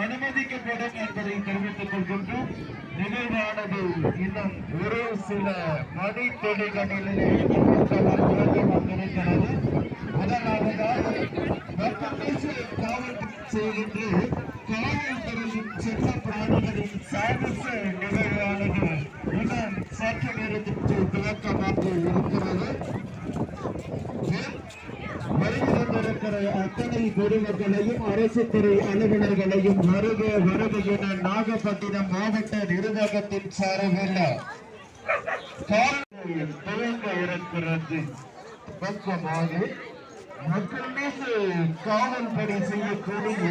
அனுமதிக்கப்படும் என்பதை தெரிவித்துக் கொள்கின்றோம் நிகழ்வானது இன்னும் ஒரு சில மணித்துளிகளிலே நிகழ்த்தவர் வந்திருக்கிறது. முதலாவதாக காவல் செய்கின்ற காவல்துறையின் செல்ல பிராணிகளின் சாகச நிகழ்வானது இன்னும் சற்று நேரத்திற்கு துவக்கமாக இருக்கிறது. அத்தனை குடும்பங்களையும் அரசு துறை அலுவலர்களையும் வருக வருக என நாகப்பட்டினம் மாவட்ட நிர்வாகத்தின் சார்பில் துவங்க இருக்கிறது. பக்கமாக மக்கள் மீது காவல்படை செய்யக்கூடிய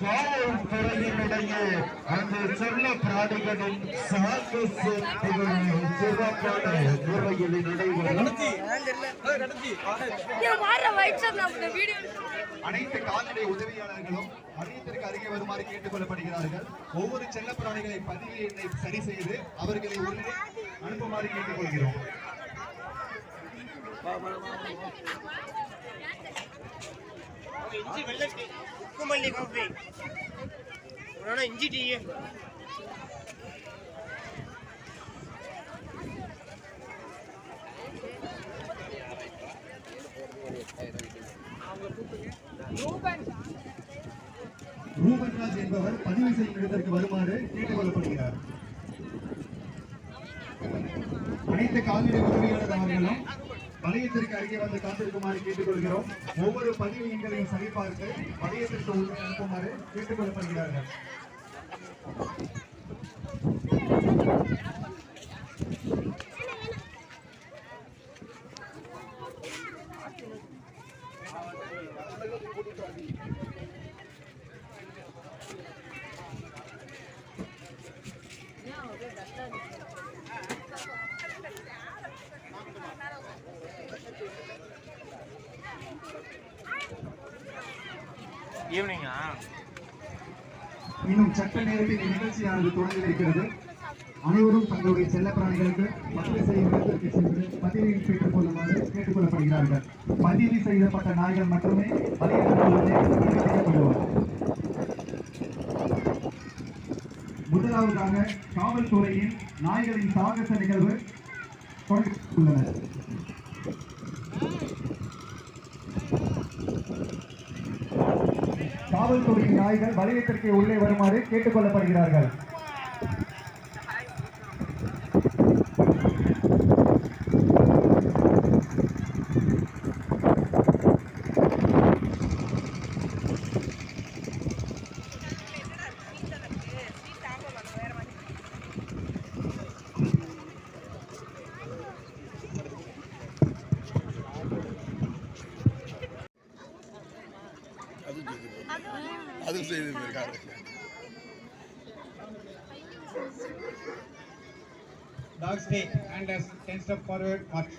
காவல்துறையினுடைய அந்த செல்ல பிராணிகளின் சாக்கு சிறப்பான முறையில் நடைபெறும். அனைத்து கால்நடை உதவியாளர்களும் மையத்திற்கு அருகே வருமாறு கேட்டுக் கொள்ளப்படுகிறார்கள் ஒவ்வொரு செல்ல பிராணிகளை பதிவு எண்ணை சரி செய்து அவர்களை உள்ளே அனுப்புமாறு கேட்டுக்கொள்கிறோம். இஞ்சி வெள்ளை உப்புமல்லி காஃபி இஞ்சி டீ. ரூபன்ராஜ் என்பவர் பதிவு செய்யும் இடத்திற்கு வருமாறு கேட்டுக்கொள்ளப்படுகிறார். அனைத்து கால்நடை உதவியாளர் அவர்களும் வளையத்திற்கு அருகே வந்து காத்திருக்குமாறு கேட்டுக்கொள்கிறோம். ஒவ்வொரு பதிவு எண்களையும் சரிபார்த்து வளையத்திற்கு உள்ளே அனுப்புமாறு கேட்டுக்கொள்ளப்படுகிறார்கள். ஈவினிங்கா ah. இன்னும் சட்ட நேரத்தில் நிகழ்ச்சியானது தொடங்கி இருக்கிறது. அனைவரும் தங்களுடைய செல்ல பிராணிகளுக்கு பதிவு செய்வதற்கு சென்று பதிவை பெற்றுக் கொள்ளுமாறு கேட்டுக் கொள்ளப்படுகிறார்கள். பதிவு செய்யப்பட்ட நாய்கள் மட்டுமே பதிவு முதலாவதாக காவல்துறையின் நாய்களின் சாகச நிகழ்வு தொடங்கியுள்ளனர் காவல்துறையின் நாய்கள் வலயத்திற்கு உள்ளே வருமாறு கேட்டுக் அதுவும் செய்து இருக்காரு Dog stay and as 10 step forward march.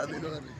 அது இன்னும்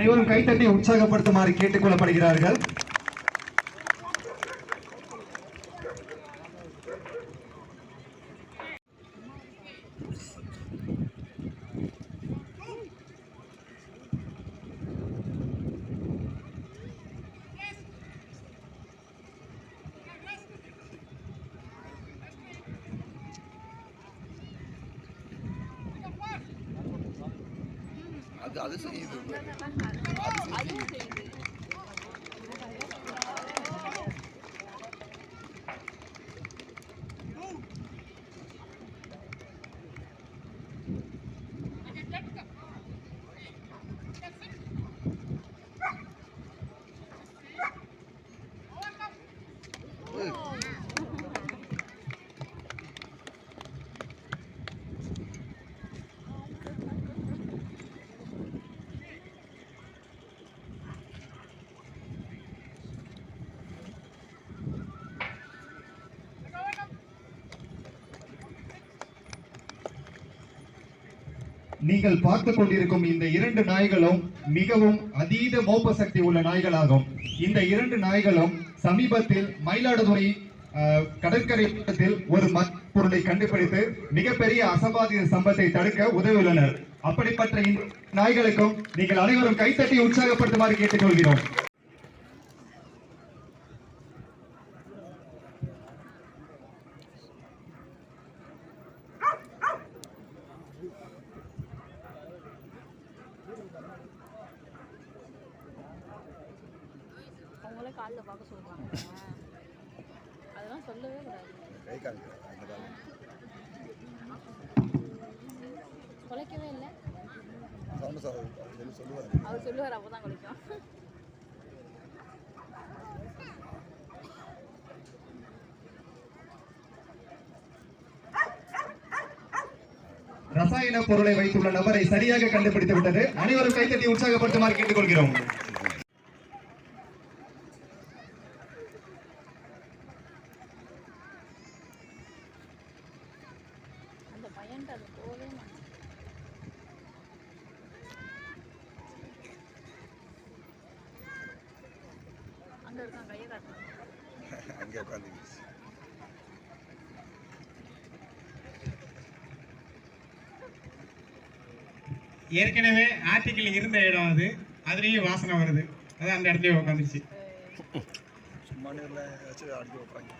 அனைவரும் கைத்தட்டி உற்சாகப்படுத்துமாறு கேட்டுக்கொள்ளப்படுகிறார்கள் கொள்ளப்படுகிறார்கள் அது அது செய்யுது அது நீங்கள் பார்த்து கொண்டிருக்கும் இந்த இரண்டு நாய்களும் மிகவும் அதீத மோப்ப சக்தி உள்ள நாய்களாகும். இந்த இரண்டு நாய்களும் சமீபத்தில் மயிலாடுதுறை கடற்கரை பக்கத்தில் ஒரு பொருளை கண்டுபிடித்து மிகப்பெரிய அசம்பாதித சம்பத்தை தடுக்க உதவியுள்ளனர். அப்படிப்பட்ட நாய்களுக்கும் நீங்கள் அனைவரும் கைத்தட்டி உற்சாகப்படுத்துமாறு கேட்டுக்கொள்கிறோம். காலில் பார்க்க சொல்றாங்க அதெல்லாம் சொல்லவே கூடாது. கை குலைக்கவே இல்லை. அவர் சொல்லுவார் அப்போ தான் குலைக்கும். ரசாயன பொருளை வைத்துள்ள நபரை சரியாக கண்டுபிடித்து விட்டது அனைவரும் கைத்தட்டி உற்சாகப்படுத்துமாறு கேட்டுக்கொள்கிறோம் அந்த பையன்ட்டு அது போகவே மாட்டேன் அங்கே உட்காந்துக்கிச்சு ஏற்கனவே ஆர்டிக்கிள் இருந்த இடம் அது அதுலேயும் வாசனை வருது. அது அந்த இடத்துலயே உட்காந்துருச்சு. சும்மா நேரில் வச்சு அடிக்க வைப்பாங்க.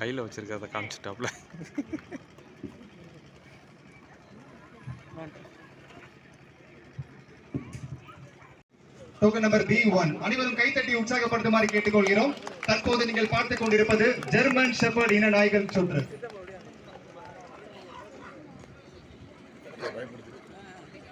கையில் வச்சிருக்கிறத காமிச்சிட்டாப்ல. டோக்கன் நம்பர் பி ஒன் அனைவரும் கைத்தட்டி உற்சாகப்படுத்துமாறு கேட்டுக்கொள்கிறோம். தற்போது நீங்கள் பார்த்துக் கொண்டிருப்பது ஜெர்மன் ஷெப்பர்ட் இன நாய்கள் சுற்று. பயப்படுத்து இங்கே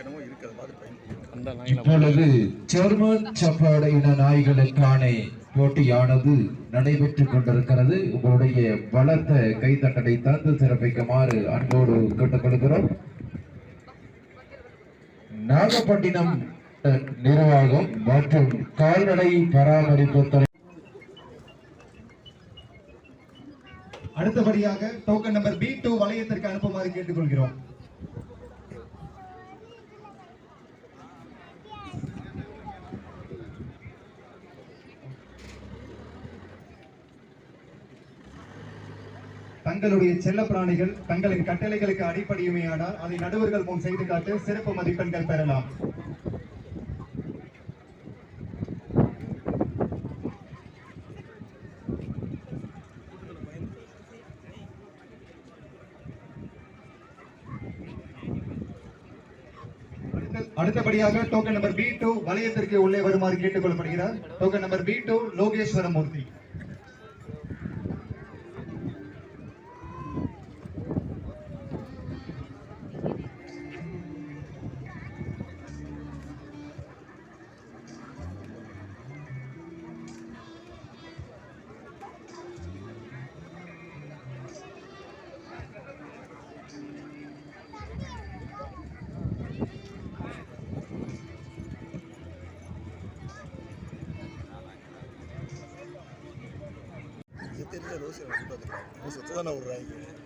என்னமோ இருக்குது அதை பார்த்து பயன்படுத்தி இப்பொழுது ஜெர்மன் நாய்களுக்கான போட்டியானது நடைபெற்றுக் கொண்டிருக்கிறது. உங்களுடைய பலத்த கைத்தட்டலை தந்து சிறப்பிக்குமாறு அன்போடு கேட்டுக்கொள்கிறோம். நாகப்பட்டினம் நிர்வாகம் மற்றும் கால்நடை பராமரிப்பு துறை அடுத்தபடியாக டோக்கன் நம்பர் பி டூ வளையத்திற்கு அனுப்புமாறு கேட்டுக்கொள்கிறோம். தங்களுடைய செல்ல பிராணிகள் தங்களின் கட்டளைகளுக்கு அடிப்படையுமையானால் அதை நடுவர்கள் முன் செய்து காட்டு சிறப்பு மதிப்பெண்கள் பெறலாம். அடுத்த- அடுத்தபடியாக டோக்கன் நம்பர் பி டூ வளையத்திற்கு உள்ளே வருமாறு கேட்டுக்கொள்ளப்படுகிறார். Token number B two Lokeswaramurthy. Rose rose தானே விடுறாங்க